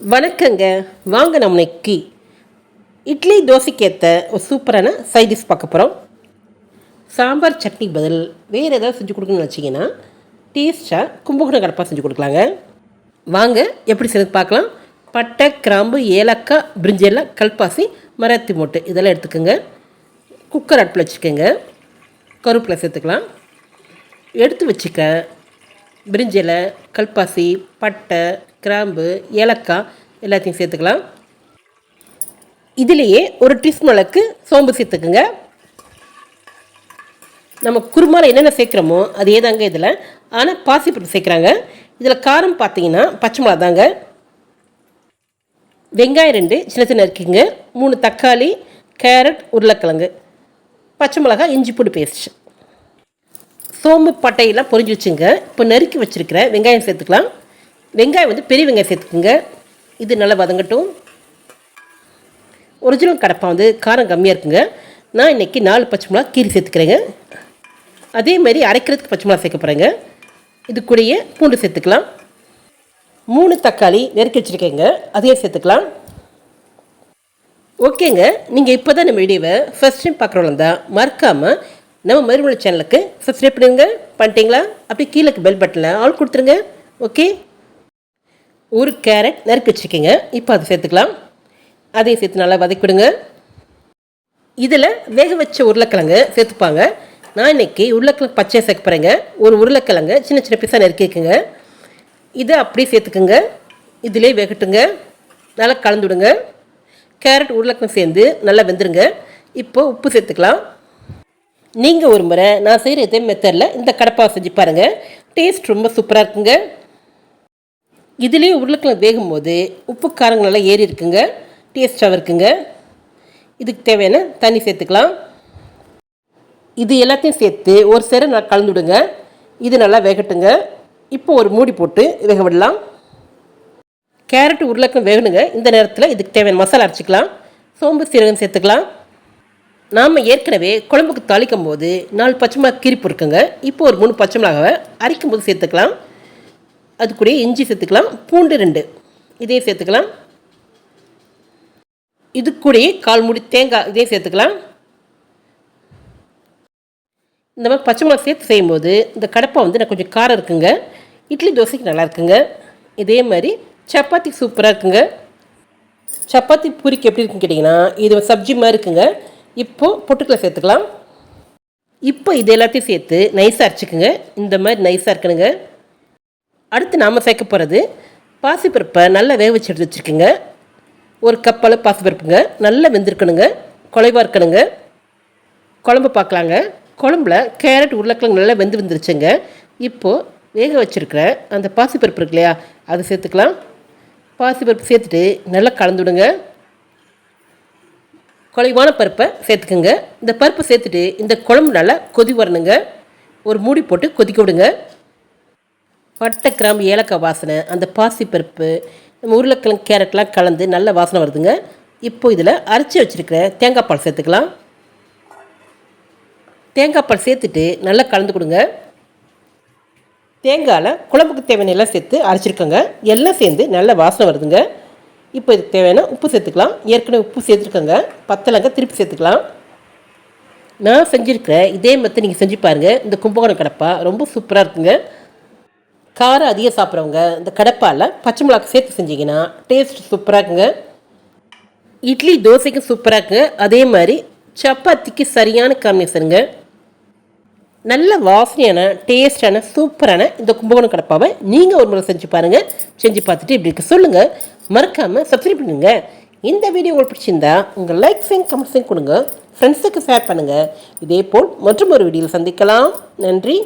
வணக்கங்க. வாங்க நம்ம இன்னைக்கு இட்லி தோசைக்கு ஏற்ற ஒரு சூப்பரான சைட் டிஷ் பார்க்க போகிறோம் சாம்பார் சட்னி பதில் வேறு ஏதாவது செஞ்சு கொடுக்கணும்னு வச்சிங்கன்னா டேஸ்ட்டாக கும்பகோணம் கடப்பாக செஞ்சு கொடுக்கலாங்க. வாங்க எப்படி செஞ்சு பார்க்கலாம். பட்டை கிராம்பு ஏலக்காய் பிரிஞ்செல்லாம் கல்பாசி மரத்தி மூட்டை இதெல்லாம் எடுத்துக்கோங்க. குக்கர் அடுப்பில் வச்சுக்கோங்க. கருப்பில் சேர்த்துக்கலாம். எடுத்து வச்சுக்க பிரிஞ்சில கல்பாசி பட்டை கிராம்பு ஏலக்காய் எல்லாத்தையும் சேர்த்துக்கலாம். இதுலேயே ஒரு டிஸ் அளவுக்கு சோம்பு சேர்த்துக்குங்க. நம்ம குருமாவில் என்னென்ன சேர்க்குறோமோ அதே தாங்க இதில். ஆனால் பாசிப்பருப்பு சேர்க்குறாங்க. இதில் காரம் பார்த்தீங்கன்னா பச்சை மிளகா தாங்க. வெங்காயம் ரெண்டு சின்ன சின்ன இருக்குங்க. மூணு தக்காளி கேரட் உருளைக்கிழங்கு. பச்சை மிளகாய் இஞ்சி பூண்டு பேஸ்ட் சோம்பு பட்டையெல்லாம் பொரிஞ்சு வச்சுங்க. இப்போ நறுக்கி வச்சுருக்கிற வெங்காயம் சேர்த்துக்கலாம். வெங்காயம் வந்து பெரிய வெங்காயம் சேர்த்துக்குங்க. இது நல்லா வதங்கட்டும். ஒரிஜினல் கடப்பா வந்து காரம் கம்மியாக இருக்குங்க. நான் இன்றைக்கி நாலு பச்சை மிளகா கீரி சேர்த்துக்கிறேங்க. அதே மாதிரி அரைக்கிறதுக்கு பச்சை மிளகா சேர்க்க போகிறேங்க இது கூடயே பூண்டு சேர்த்துக்கலாம். மூணு தக்காளி நெருக்கி வச்சுருக்கேங்க. அதையும் சேர்த்துக்கலாம். ஓகேங்க. நீங்கள் இப்போ தான் நம்ம வீடியோவை ஃபஸ்ட் டைம் பார்க்குறவங்க தான் மறக்காமல் நம்ம மறுமொழி சேனலுக்கு சப்ஸ்கிரைப் பண்ணுங்க. பண்ணிட்டீங்களா? அப்படி கீழே பெல் பட்டனில் ஆள் கொடுத்துருங்க. ஓகே ஒரு கேரட் நறுக்கி வச்சுருக்கீங்க இப்போ அதை சேர்த்துக்கலாம். அதையும் சேர்த்து நல்லா வதக்கிவிடுங்க இதில் வேக வச்ச உருளைக்கிழங்கு சேர்த்துப்பாங்க. நான் இன்னைக்கு உருளைக்கிழங்கு பச்சையை சேர்க்க போகிறேங்க ஒரு உருளைக்கிழங்கு சின்ன சின்ன பீஸாக நறுக்கிக்குங்க இதை அப்படியே சேர்த்துக்குங்க. இதிலே வேகட்டுங்க. நல்லா கலந்து விடுங்க கேரட் உருளைக்கிழங்கு சேர்ந்து நல்லா வெந்துருங்க. இப்போ உப்பு சேர்த்துக்கலாம். நீங்கள் ஒரு முறை நான் செய்கிற இதே மெத்தடில் இந்த கடப்பாவை செஞ்சு பாருங்கள் டேஸ்ட் ரொம்ப சூப்பராக இருக்குங்க. இதுலேயே உருளைக்கிழங்கு வேகும் போது உப்பு காரங்கள் நல்லா ஏறி இருக்குங்க. டேஸ்ட்டாகவும் இருக்குங்க. இதுக்கு தேவையான தண்ணி சேர்த்துக்கலாம். இது எல்லாத்தையும் சேர்த்து ஒரு சேர நல்லா கலந்து விடுங்க. இது நல்லா வேகட்டுங்க. இப்போ ஒரு மூடி போட்டு வேக விடலாம். கேரட் உருளைக்கும் வேகணுங்க. இந்த நேரத்தில் இதுக்கு தேவையான மசாலா அரைச்சிக்கலாம். சோம்பு சீரகம் சேர்த்துக்கலாம். நாம் ஏற்கனவே குழம்புக்கு தாளிக்கும் போது நாலு பச்சை மிளகா கீரிப்பு இருக்குங்க. இப்போ ஒரு மூணு பச்சை மிளகாவை அரைக்கும் போது சேர்த்துக்கலாம். அது கூட இஞ்சி சேர்த்துக்கலாம். பூண்டு ரெண்டு. இதே சேர்த்துக்கலாம். இது கூடயே கால் மூடி தேங்காய் இதே சேர்த்துக்கலாம். இந்த மாதிரி பச்சை மிளகா சேர்த்து செய்யும்போது இந்த கடப்பா வந்து நான் கொஞ்சம் காரம் இருக்குங்க. இட்லி தோசைக்கு நல்லா இருக்குங்க. இதே மாதிரி சப்பாத்தி சூப்பராக இருக்குங்க. சப்பாத்தி பூரிக்கு எப்படி இருக்குன்னு கேட்டிங்கன்னா இது சப்ஜி மாதிரி இருக்குங்க. இப்போது பொட்டுக்களை சேர்த்துக்கலாம். இப்போ இது எல்லாத்தையும் சேர்த்து நைஸாக அரைச்சிக்குங்க. இந்த மாதிரி நைஸாக இருக்கணுங்க அடுத்து நாம் சேர்க்க போகிறது பாசிப்பருப்பை நல்லா வேக வச்சு எடுத்து வச்சுருக்குங்க. ஒரு கப்பால் பாசிப்பருப்புங்க. நல்லா வெந்திருக்கணுங்க. குலைவாக இருக்கணுங்க. குழம்பு பார்க்கலாங்க. குழம்புல கேரட் உருளைக்கிழங்கு நல்லா வெந்து வந்துருச்சுங்க. இப்போது வேக வச்சுருக்கிற அந்த பாசிப்பருப்பு இருக்கு இல்லையா அதை சேர்த்துக்கலாம். பாசிப்பருப்பு சேர்த்துட்டு நல்லா கலந்து விடுங்க. குலைவான பருப்பை சேர்த்துக்குங்க. இந்த பருப்பை சேர்த்துட்டு இந்த குழம்பு நல்லா கொதி வரணுங்க. ஒரு மூடி போட்டு கொதிக்க விடுங்க. பட்டை கிராம்பு ஏலக்காய் வாசனை அந்த பாசி பருப்பு உருளைக்கிழங்கு கேரட்லாம் கலந்து நல்ல வாசனை வருதுங்க. இப்போ இதில் அரைச்சி வச்சுருக்கிற தேங்காய் பால் சேர்த்துக்கலாம். தேங்காய் பால் சேர்த்துட்டு நல்லா கலந்து கொடுங்க. தேங்காயில் குழம்புக்கு தேவையான எல்லாம் சேர்த்து அரைச்சிருக்கோங்க. எல்லாம் சேர்ந்து நல்ல வாசனை வருதுங்க. இப்போ இதுக்கு தேவையான உப்பு சேர்த்துக்கலாம். ஏற்கனவே உப்பு சேர்த்துருக்கோங்க. பத்தலங்க திருப்பி சேர்த்துக்கலாம். நான் செஞ்சுருக்கிற இதே மற்ற நீங்கள் செஞ்சு பாருங்கள் இந்த கும்பகோணம் கடப்பா ரொம்ப சூப்பராக இருக்குங்க. காரம் அதிகம் சாப்பிட்றவங்க இந்த கடப்பால் பச்சை மிளகா சேர்த்து செஞ்சிங்கன்னா டேஸ்ட் சூப்பராக இருக்குங்க. இட்லி தோசைக்கும் சூப்பராக இருக்குங்க அதே மாதிரி சப்பாத்திக்கு சரியான காம்பினேஷனுங்க நல்ல வாசனையான டேஸ்டான சூப்பரான இந்த கும்பகோணம் கடப்பாவை நீங்கள் ஒரு முறை செஞ்சு பாருங்கள் செஞ்சு பார்த்துட்டு இப்படி இருக்க. சொல்லுங்கள் மறக்காமல் சப்ஸ்கிரைப் பண்ணுங்க. இந்த வீடியோ உங்களுக்கு பிடிச்சிருந்தா உங்கள் லைக்ஸையும் கமெண்ட்ஸையும் கொடுங்க. ஃப்ரெண்ட்ஸுக்கு ஷேர் பண்ணுங்கள் இதே போல் மற்றும் ஒரு வீடியோவில் சந்திக்கலாம். நன்றி.